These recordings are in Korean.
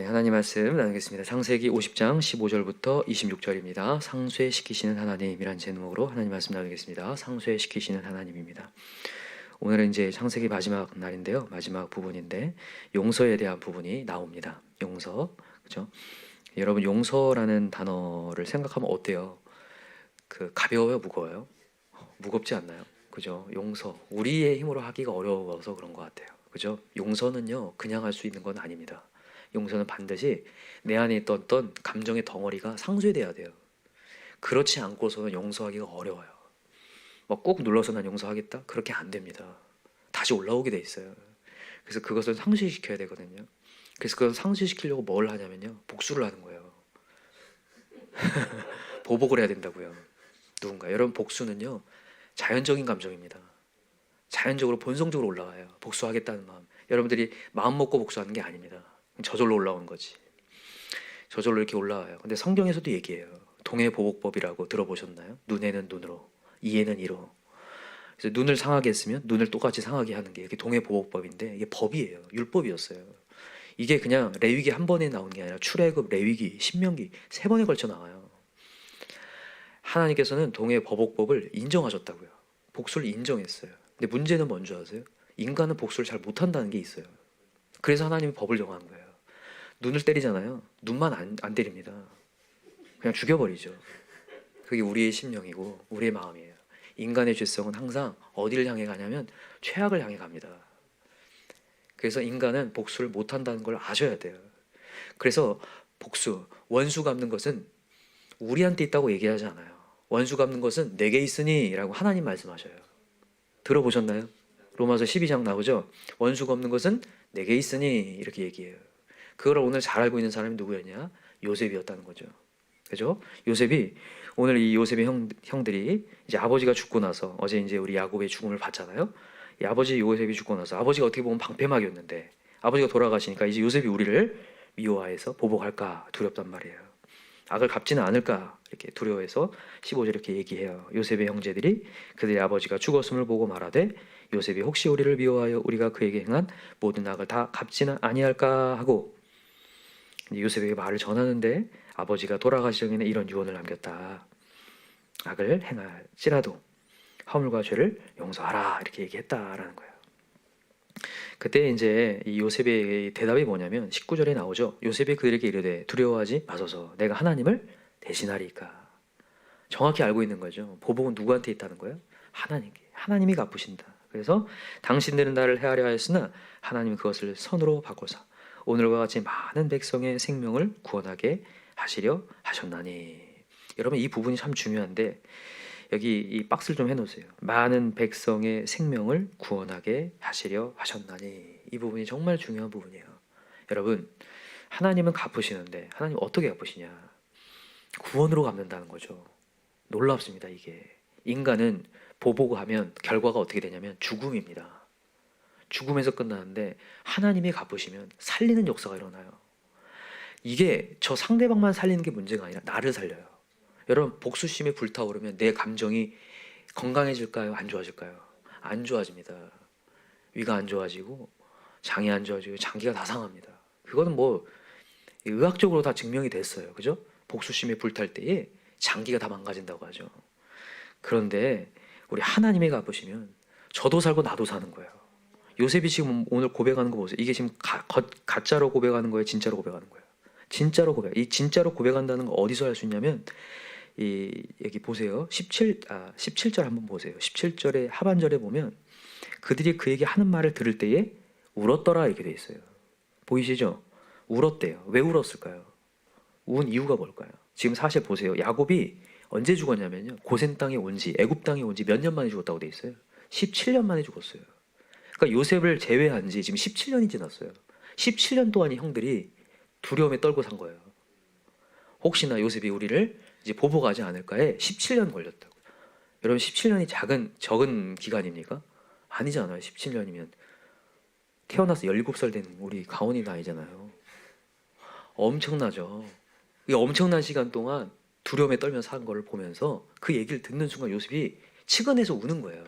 네, 하나님 말씀 나누겠습니다. 창세기 50장 15절부터 26절입니다. 상쇄시키시는 하나님이란 제목으로 하나님 말씀 나누겠습니다. 상쇄시키시는 하나님입니다. 오늘은 이제 창세기 마지막 날인데요. 마지막 부분인데 용서에 대한 부분이 나옵니다. 용서. 그죠? 여러분 용서라는 단어를 생각하면 어때요? 그 가벼워요, 무거워요? 무겁지 않나요? 그죠? 용서. 우리의 힘으로 하기가 어려워서 그런 것 같아요. 그죠? 용서는요, 그냥 할 수 있는 건 아닙니다. 용서는 반드시 내 안에 있던 어떤 감정의 덩어리가 상쇄돼야 돼요. 그렇지 않고서는 용서하기가 어려워요. 뭐꼭 눌러서 난 용서하겠다? 그렇게 안 됩니다. 다시 올라오게 돼 있어요. 그래서 그것을 상쇄시켜야 되거든요. 그래서 그걸 상쇄시키려고 뭘 하냐면요. 복수를 하는 거예요. 보복을 해야 된다고요. 누군가. 여러분 복수는요. 자연적인 감정입니다. 자연적으로 본성적으로 올라와요. 복수하겠다는 마음. 여러분들이 마음 먹고 복수하는 게 아닙니다. 저절로 올라오는 거지. 저절로 이렇게 올라와요. 근데 성경에서도 얘기해요. 동해 보복법이라고 들어보셨나요? 눈에는 눈으로, 이에는 이로. 그래서 눈을 상하게 했으면 눈을 똑같이 상하게 하는 게 이게 동해 보복법인데 이게 법이에요. 율법이었어요. 이게 그냥 레위기 한 번에 나오는 게 아니라 출애굽, 레위기, 신명기 세 번에 걸쳐 나와요. 하나님께서는 동해 보복법을 인정하셨다고요. 복수를 인정했어요. 근데 문제는 뭔지 아세요? 인간은 복수를 잘 못한다는 게 있어요. 그래서 하나님이 법을 정한 거예요. 눈을 때리잖아요. 눈만 안, 안 때립니다. 그냥 죽여버리죠. 그게 우리의 심령이고 우리의 마음이에요. 인간의 죄성은 항상 어디를 향해 가냐면 최악을 향해 갑니다. 그래서 인간은 복수를 못한다는 걸 아셔야 돼요. 그래서 복수, 원수 갚는 것은 우리한테 있다고 얘기하지 않아요. 원수 갚는 것은 내게 있으니 라고 하나님 말씀하셔요. 들어보셨나요? 로마서 12장 나오죠. 원수 갚는 것은 내게 있으니 이렇게 얘기해요. 그걸 오늘 잘 알고 있는 사람이 누구였냐? 요셉이었다는 거죠. 그죠? 요셉이 오늘 이 요셉의 형, 형들이 이제 아버지가 죽고 나서 어제 이제 우리 야곱의 죽음을 봤잖아요. 이 아버지 요셉이 죽고 나서 아버지가 어떻게 보면 방패막이었는데 아버지가 돌아가시니까 이제 요셉이 우리를 미워해서 보복할까 두렵단 말이에요. 악을 갚지는 않을까 이렇게 두려워해서 15절 이렇게 얘기해요. 요셉의 형제들이 그들의 아버지가 죽었음을 보고 말하되 요셉이 혹시 우리를 미워하여 우리가 그에게 행한 모든 악을 다 갚지는 아니할까 하고 요셉에게 말을 전하는데 아버지가 돌아가시기 전에 이런 유언을 남겼다. 악을 행할지라도 허물과 죄를 용서하라 이렇게 얘기했다라는 거예요. 그때 이제 이 요셉의 대답이 뭐냐면 19절에 나오죠. 요셉이 그들에게 이르되 두려워하지 마소서 내가 하나님을 대신하리까. 정확히 알고 있는 거죠. 보복은 누구한테 있다는 거예요? 하나님께. 하나님이 갚으신다. 그래서 당신들은 나를 헤아려 하였으나 하나님 그것을 선으로 바꿔서 오늘과 같이 많은 백성의 생명을 구원하게 하시려 하셨나니. 여러분 이 부분이 참 중요한데 여기 이 박스를 좀 해놓으세요. 많은 백성의 생명을 구원하게 하시려 하셨나니 이 부분이 정말 중요한 부분이에요. 여러분 하나님은 갚으시는데 하나님 어떻게 갚으시냐? 구원으로 갚는다는 거죠. 놀랍습니다 이게. 인간은 보복하면 결과가 어떻게 되냐면 죽음입니다. 죽음에서 끝나는데 하나님이 갚으시면 살리는 역사가 일어나요. 이게 저 상대방만 살리는 게 문제가 아니라 나를 살려요. 여러분 복수심에 불타오르면 내 감정이 건강해질까요? 안 좋아질까요? 안 좋아집니다. 위가 안 좋아지고 장이 안 좋아지고 장기가 다 상합니다. 그거는 뭐 의학적으로 다 증명이 됐어요. 그죠? 복수심에 불탈 때에 장기가 다 망가진다고 하죠. 그런데 우리 하나님이 갚으시면 저도 살고 나도 사는 거예요. 요셉이 지금 오늘 고백하는 거 보세요. 이게 지금 가, 거, 가짜로 고백하는 거예요, 진짜로 고백하는 거예요. 진짜로 고백. 이 진짜로 고백한다는 거 어디서 할 수 있냐면 이 여기 보세요. 17 아, 17절 한번 보세요. 17절의 하반절에 보면 그들이 그에게 하는 말을 들을 때에 울었더라 이렇게 돼 있어요. 보이시죠? 울었대요. 왜 울었을까요? 운 이유가 뭘까요? 지금 사실 보세요. 야곱이 언제 죽었냐면요. 고센 땅에 온 지, 애굽 땅에 온 지 몇 년 만에 죽었다고 돼 있어요. 17년 만에 죽었어요. 그러니까 요셉을 제외한 지 지금 17년이 지났어요. 17년 동안 이 형들이 두려움에 떨고 산 거예요. 혹시나 요셉이 우리를 이제 보복하지 않을까에 17년 걸렸다고. 여러분 17년이 작은 적은 기간입니까? 아니잖아요. 17년이면 태어나서 17살 된 우리 가온이 나이잖아요. 엄청나죠. 이 엄청난 시간 동안 두려움에 떨며 산 거를 보면서 그 얘기를 듣는 순간 요셉이 치근해서 우는 거예요.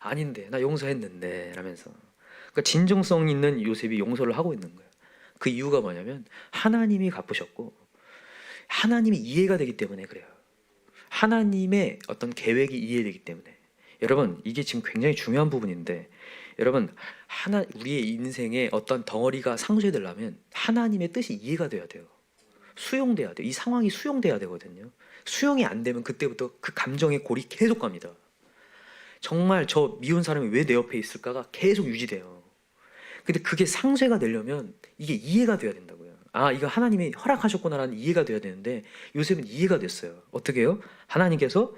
아, 아닌데 나 용서했는데 라면서. 그러니까 진정성 있는 요셉이 용서를 하고 있는 거예요. 그 이유가 뭐냐면 하나님이 갚으셨고 하나님이 이해가 되기 때문에 그래요. 하나님의 어떤 계획이 이해되기 때문에 여러분 이게 지금 굉장히 중요한 부분인데 여러분 하나 우리의 인생에 어떤 덩어리가 상쇄되려면 하나님의 뜻이 이해가 돼야 돼요. 수용돼야 돼요. 이 상황이 수용돼야 되거든요. 수용이 안 되면 그때부터 그 감정의 골이 계속 갑니다. 정말 저 미운 사람이 왜 내 옆에 있을까가 계속 유지돼요. 근데 그게 상쇄가 되려면 이게 이해가 돼야 된다고요. 아, 이거 하나님이 허락하셨구나라는 이해가 돼야 되는데 요셉은 이해가 됐어요. 어떻게 해요? 하나님께서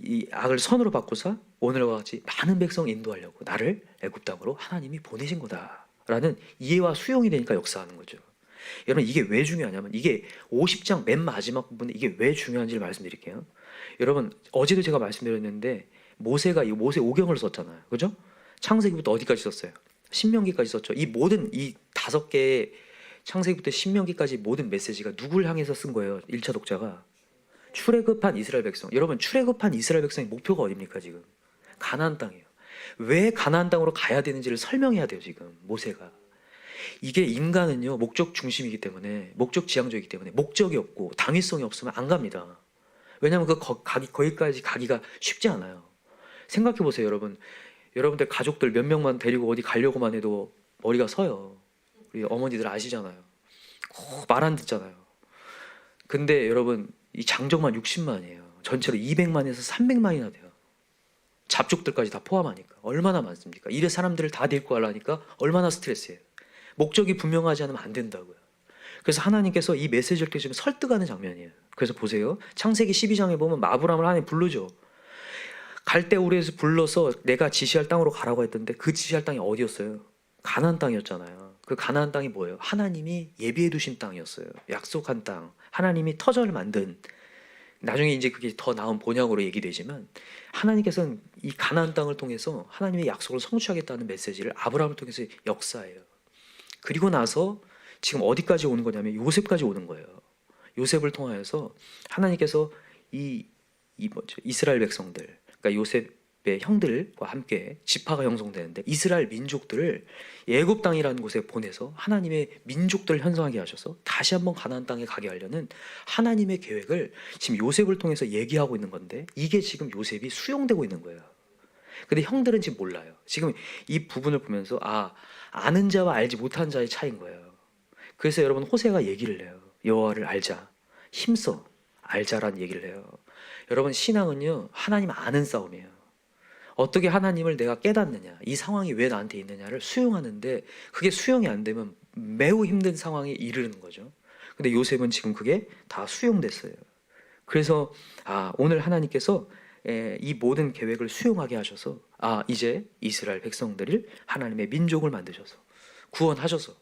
이 악을 선으로 바꾸사 오늘과 같이 많은 백성 인도하려고 나를 애굽 땅으로 하나님이 보내신 거다라는 이해와 수용이 되니까 역사하는 거죠. 여러분 이게 왜 중요하냐면 이게 50장 맨 마지막 부분에 이게 왜 중요한지를 말씀드릴게요. 여러분 어제도 제가 말씀드렸는데 모세가 이 모세 오경을 썼잖아요. 그죠? 창세기부터 어디까지 썼어요? 신명기까지 썼죠. 이 모든 이 다섯 개의 창세기부터 신명기까지 모든 메시지가 누굴 향해서 쓴 거예요? 1차 독자가 출애굽한 이스라엘 백성. 여러분 출애굽한 이스라엘 백성의 목표가 어딥니까 지금? 가나안 땅이에요. 왜 가나안 땅으로 가야 되는지를 설명해야 돼요 지금 모세가. 이게 인간은요 목적 중심이기 때문에 목적 지향적이기 때문에 목적이 없고 당위성이 없으면 안 갑니다. 왜냐하면 그 거, 가기, 거기까지 가기가 쉽지 않아요. 생각해 보세요 여러분. 여러분들 가족들 몇 명만 데리고 어디 가려고만 해도 머리가 서요. 우리 어머니들 아시잖아요. 말 안 듣잖아요. 근데 여러분 이 장정만 60만이에요. 전체로 200만에서 300만이나 돼요. 잡족들까지 다 포함하니까 얼마나 많습니까? 이래 사람들을 다 데리고 가려니까 얼마나 스트레스예요. 목적이 분명하지 않으면 안 된다고요. 그래서 하나님께서 이 메시지를 지금 설득하는 장면이에요. 그래서 보세요. 창세기 12장에 보면 아브라함을 하나님 부르죠. 갈대우르에서 불러서 내가 지시할 땅으로 가라고 했던데 그 지시할 땅이 어디였어요? 가나안 땅이었잖아요. 그 가나안 땅이 뭐예요? 하나님이 예비해 두신 땅이었어요. 약속한 땅. 하나님이 터전을 만든 나중에 이제 그게 더 나은 본향으로 얘기되지만 하나님께서는 이 가나안 땅을 통해서 하나님의 약속을 성취하겠다는 메시지를 아브라함을 통해서 역사해요. 그리고 나서 지금 어디까지 오는 거냐면 요셉까지 오는 거예요. 요셉을 통하여서 하나님께서 이, 이 뭐죠? 이스라엘 백성들, 그러니까 요셉의 형들과 함께 지파가 형성되는데 이스라엘 민족들을 예굽 땅이라는 곳에 보내서 하나님의 민족들을 형성하게 하셔서 다시 한번 가나안 땅에 가게 하려는 하나님의 계획을 지금 요셉을 통해서 얘기하고 있는 건데 이게 지금 요셉이 수용되고 있는 거예요. 근데 형들은 지금 몰라요. 지금 이 부분을 보면서 아 아는 자와 알지 못한 자의 차이인 거예요. 그래서 여러분 호세가 얘기를 해요. 여호와를 알자, 힘써 알자라는 얘기를 해요. 여러분 신앙은요 하나님 아는 싸움이에요. 어떻게 하나님을 내가 깨닫느냐, 이 상황이 왜 나한테 있느냐를 수용하는데 그게 수용이 안 되면 매우 힘든 상황에 이르는 거죠. 근데 요셉은 지금 그게 다 수용됐어요. 그래서 아 오늘 하나님께서 에, 이 모든 계획을 수용하게 하셔서 아 이제 이스라엘 백성들을 하나님의 민족을 만드셔서 구원하셔서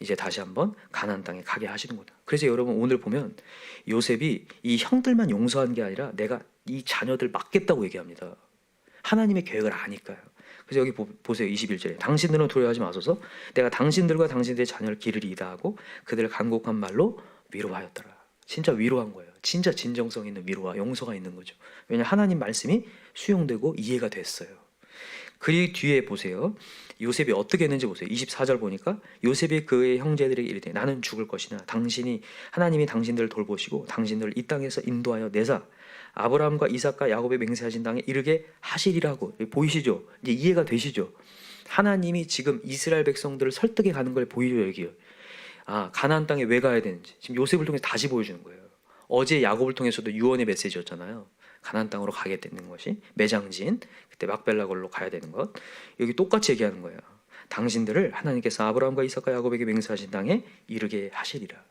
이제 다시 한번 가나안 땅에 가게 하시는구나. 그래서 여러분 오늘 보면 요셉이 이 형들만 용서한 게 아니라 내가 이 자녀들 맡겠다고 얘기합니다. 하나님의 계획을 아니까요. 그래서 여기 보, 보세요. 21절에 당신들은 두려워하지 마소서 내가 당신들과 당신들의 자녀를 길을 이다 하고 그들을 간곡한 말로 위로하였더라. 진짜 위로한 거예요. 진짜 진정성 있는 위로와 용서가 있는 거죠. 왜냐 하나님 말씀이 수용되고 이해가 됐어요. 그 뒤에 보세요. 요셉이 어떻게 했는지 보세요. 24절 보니까 요셉이 그의 형제들에게 이르되 나는 죽을 것이나 당신이 하나님이 당신들을 돌보시고 당신들을 이 땅에서 인도하여 내사 아브라함과 이삭과 야곱의 맹세하신 땅에 이르게 하시리라고 보이시죠? 이제 이해가 되시죠? 하나님이 지금 이스라엘 백성들을 설득해 가는 걸 보이죠 여기요. 아 가나안 땅에 왜 가야 되는지 지금 요셉을 통해 다시 보여주는 거예요. 어제 야곱을 통해서도 유언의 메시지였잖아요. 가나안 땅으로 가게 되는 것이 매장지인 그때 막벨라 걸로 가야 되는 것 여기 똑같이 얘기하는 거예요. 당신들을 하나님께서 아브라함과 이삭과 야곱에게 맹세하신 땅에 이르게 하시리라.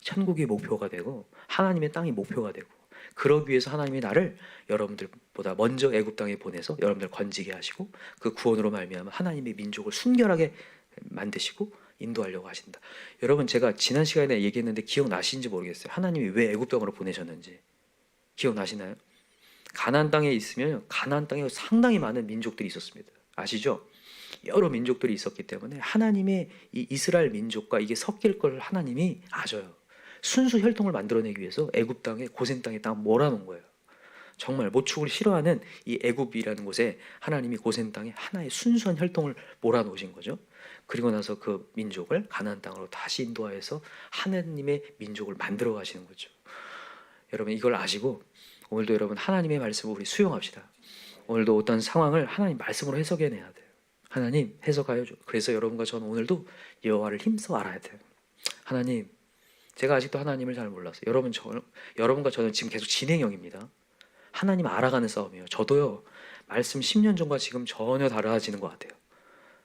천국이 목표가 되고 하나님의 땅이 목표가 되고 그러기 위해서 하나님이 나를 여러분들보다 먼저 애굽 땅에 보내서 여러분들 건지게 하시고 그 구원으로 말미암아 하나님의 민족을 순결하게 만드시고 인도하려고 하신다. 여러분 제가 지난 시간에 얘기했는데 기억나시는지 모르겠어요. 하나님이 왜 애굽 땅으로 보내셨는지 기억나시나요? 가나안 땅에 있으면 가나안 땅에 상당히 많은 민족들이 있었습니다. 아시죠? 여러 민족들이 있었기 때문에 하나님의 이 이스라엘 민족과 이게 섞일 걸 하나님이 아셔요. 순수 혈통을 만들어내기 위해서 애굽 땅에 고센 땅에 딱 몰아놓은 거예요. 정말 모축을 싫어하는 이 애굽이라는 곳에 하나님이 고센 땅에 하나의 순수한 혈통을 몰아놓으신 거죠. 그리고 나서 그 민족을 가나안 땅으로 다시 인도하여서 하나님의 민족을 만들어 가시는 거죠. 여러분 이걸 아시고 오늘도 여러분 하나님의 말씀을 우리 수용합시다. 오늘도 어떤 상황을 하나님 말씀으로 해석해내야 돼요. 하나님 해석하여 줘. 그래서 여러분과 저는 오늘도 여호와를 힘써 알아야 돼요. 하나님, 제가 아직도 하나님을 잘 몰랐어요. 여러분 저 여러분과 저는 지금 계속 진행형입니다. 하나님 알아가는 싸움이에요. 저도요. 말씀 10년 전과 지금 전혀 달라지는 것 같아요.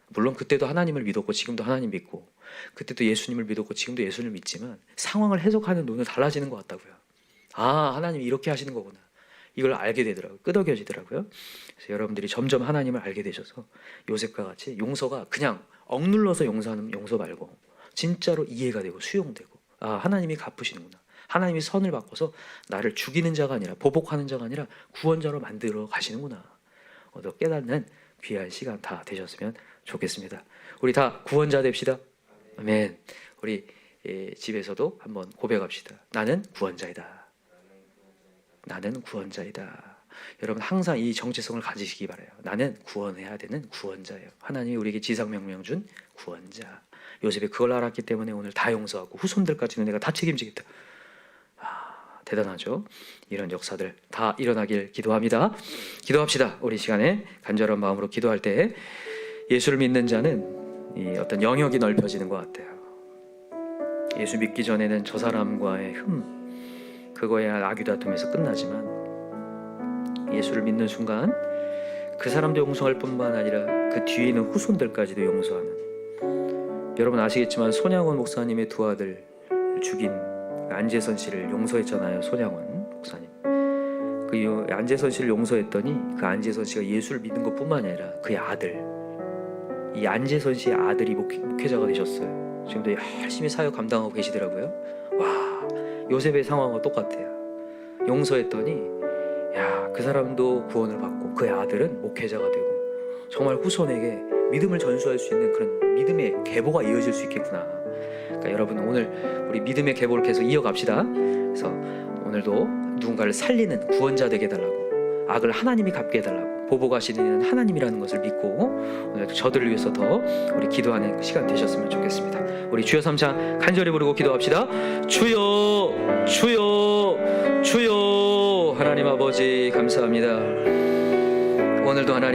물론 그때도 하나님을 믿었고 지금도 하나님 믿고 그때도 예수님을 믿었고 지금도 예수님을 믿지만 상황을 해석하는 눈은 달라지는 것 같다고요. 아 하나님이 이렇게 하시는 거구나. 이걸 알게 되더라고요. 끄덕여지더라고요. 그래서 여러분들이 점점 하나님을 알게 되셔서 요셉과 같이 용서가 그냥 억눌러서 용서하는 용서 말고 진짜로 이해가 되고 수용되고 아 하나님이 갚으시는구나. 하나님이 선을 바꿔서 나를 죽이는 자가 아니라 보복하는 자가 아니라 구원자로 만들어 가시는구나. 얻어 깨닫는 귀한 시간 다 되셨으면 좋겠습니다. 우리 다 구원자 됩시다. 아멘. 우리 예, 집에서도 한번 고백합시다. 나는 구원자이다. 나는 구원자이다. 여러분 항상 이 정체성을 가지시기 바래요. 나는 구원해야 되는 구원자예요. 하나님이 우리에게 지상 명령 준 구원자. 요셉이 그걸 알았기 때문에 오늘 다 용서하고 후손들까지는 내가 다 책임지겠다. 아, 대단하죠. 이런 역사들 다 일어나길 기도합니다. 기도합시다. 우리 시간에 간절한 마음으로 기도할 때 예수를 믿는 자는 이 어떤 영역이 넓혀지는 것 같아요. 예수 믿기 전에는 저 사람과의 흠 그거에 악유 다툼에서 끝나지만 예수를 믿는 순간 그 사람도 용서할 뿐만 아니라 그 뒤에 있는 후손들까지도 용서하는. 여러분 아시겠지만 손양원 목사님의 두 아들 죽인 안재선 씨를 용서했잖아요 손양원 목사님. 그 요- 안재선 씨를 용서했더니 그 안재선 씨가 예수를 믿는 것뿐만 아니라 그의 아들 이 안재선 씨의 아들이 목회, 목회자가 되셨어요. 지금도 열심히 사역 감당하고 계시더라고요. 와 요셉의 상황과 똑같아요 용서했더니 야 그 사람도 구원을 받고 그의 아들은 목회자가 되고 정말 후손에게 믿음을 전수할 수 있는 그런 믿음의 계보가 이어질 수 있겠구나. 그러니까 여러분 오늘 우리 믿음의 계보를 계속 이어갑시다. 그래서 오늘도 누군가를 살리는 구원자 되게 해달라고 악을 하나님이 갚게 해달라고 보복하시는 하나님이라는 것을 믿고 오늘 저들을 위해서 더 우리 기도하는 시간 되셨으면 좋겠습니다. 우리 주여 삼창 간절히 부르고 기도합시다. 주여 주여 주여 하나님 아버지 감사합니다. 오늘도 하나님